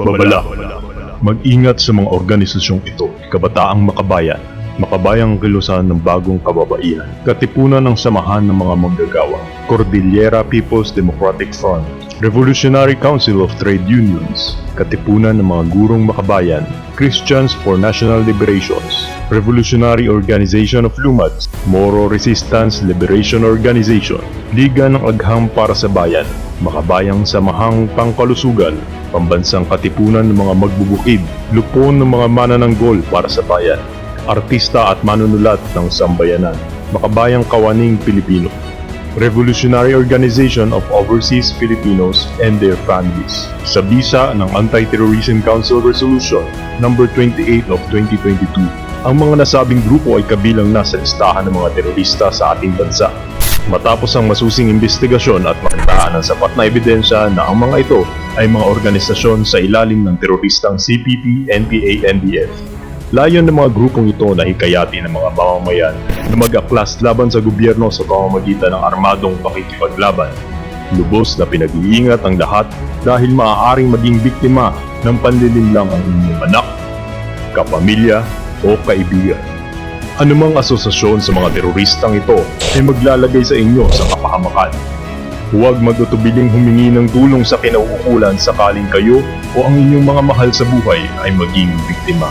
Babala. Mag-ingat sa mga organisasyong ito. Kabataang Makabayan. Makabayang kilusan ng bagong kababaihan. Katipunan ng samahan ng mga manggagawa. Cordillera People's Democratic Front. Revolutionary Council of Trade Unions. Katipunan ng mga gurong makabayan. Christians for National Liberations. Revolutionary Organization of Lumad. Moro Resistance Liberation Organization. Liga ng Agham para sa Bayan. Makabayang Samahang Pangkalusugan, Pambansang Katipunan ng mga Magbubukid, Lupon ng mga Manananggol para sa Bayan, Artista at Manunulat ng Sambayanan, Makabayang Kawaning Pilipino, Revolutionary Organization of Overseas Filipinos and their families, sa bisa ng Anti-Terrorism Council Resolution No. 28 of 2022. Ang mga nasabing grupo ay kabilang na sa listahan ng mga terorista sa ating bansa. Matapos ang masusing investigasyon at makitaan ng sapat na ebidensya na ang mga ito ay mga organisasyon sa ilalim ng teroristang CPP, NPA, NDF. Layon ng mga grupong ito na hikayati ng mga mamamayan na mag-aklas laban sa gobyerno sa pamamagitan ng armadong pakikipaglaban. Lubos na pinag-iingat ang lahat dahil maaaring maging biktima ng panlilinlang ang inyong anak, kapamilya o kaibigan. Anumang asosasyon sa mga teroristang ito ay maglalagay sa inyo sa kapahamakan. Huwag magtutubiling humingi ng tulong sa kinauukulan sakaling kayo o ang inyong mga mahal sa buhay ay maging biktima.